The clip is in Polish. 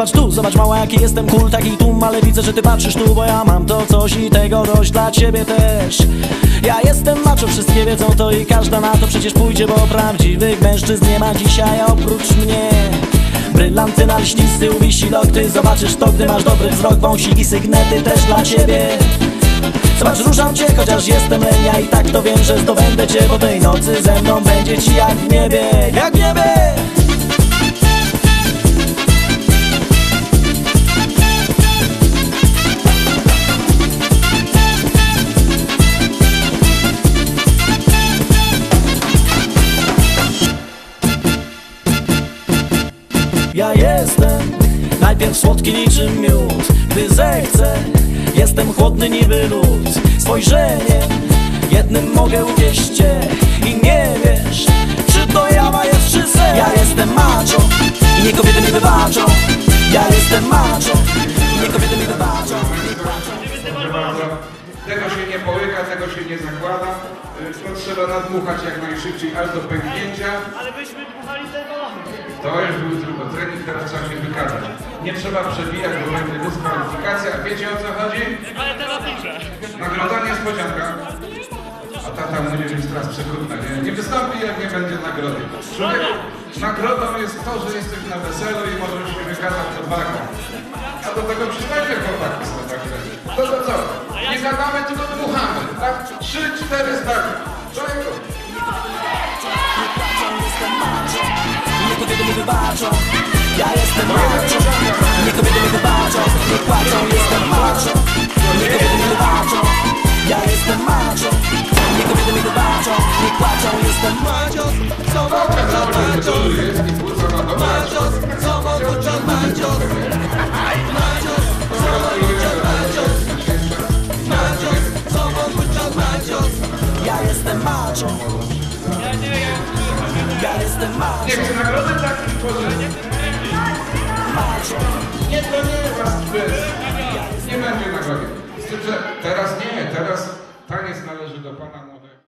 Zobacz tu, zobacz mała jaki jestem cool, taki tłum Ale widzę, że ty patrzysz tu, bo ja mam to coś I tego dość dla ciebie też. Ja jestem macho, wszystkie wiedzą to i każda na to przecież pójdzie Bo prawdziwych mężczyzn nie ma dzisiaj oprócz mnie. Brylanty na lśnisty, uwisi lok Ty zobaczysz to, gdy masz dobry wzrok Wąsiki, sygnety też dla ciebie Zobacz, ruszam cię, chociaż jestem lenia I tak to wiem, że zdobędę cię Bo tej nocy ze mną będzie ci jak w niebie Jak w niebie. Ja jestem najpierw słodki niczym miód Gdy zechcę, jestem chłodny niby lód Spojrzeniem jednym mogę ugieść cię I nie wiesz, czy to jawa jest czy sen Ja jestem macho i nie kobiety mi wybaczą Ja jestem macho i nie kobiety mi wybaczą tego się nie połyka, tego się nie zakłada. To trzeba nadmuchać jak najszybciej, aż do pęknięcia. Ale byśmy dmuchali te balony. To już był tylko trening, teraz trzeba się wykazać. Nie trzeba przebijać, bo będzie dyskwalifikacja. Wiecie o co chodzi? Ale teraz piszę. Nagroda niespodzianka. A tata mówi, że jest teraz przekrutna. Nie, nie wystąpi, jak nie będzie nagrody. Człowieku, nagrodą jest to, że jesteś na weselu i możesz się wykazać odwagą. A do tego przynajmniej chłopaki są także. To to co? Nie gadamy, tylko dmuchamy. Tak? Trzy, cztery zdania. Człowieku. Nie wybaczą Ja jestem płaczą, jestem macho. Nie kobiety mi wybaczą Ja jestem macho. Nie kobiety mi wybaczą Nie płaczą, jestem macho. Pokaż na mnie, że duży jest i płuca ma dobre. Ja jestem macho. Ja jestem macho. Nie chcę nagrody takiej tworzyć. Tym, że teraz nie, teraz taniec należy do pana.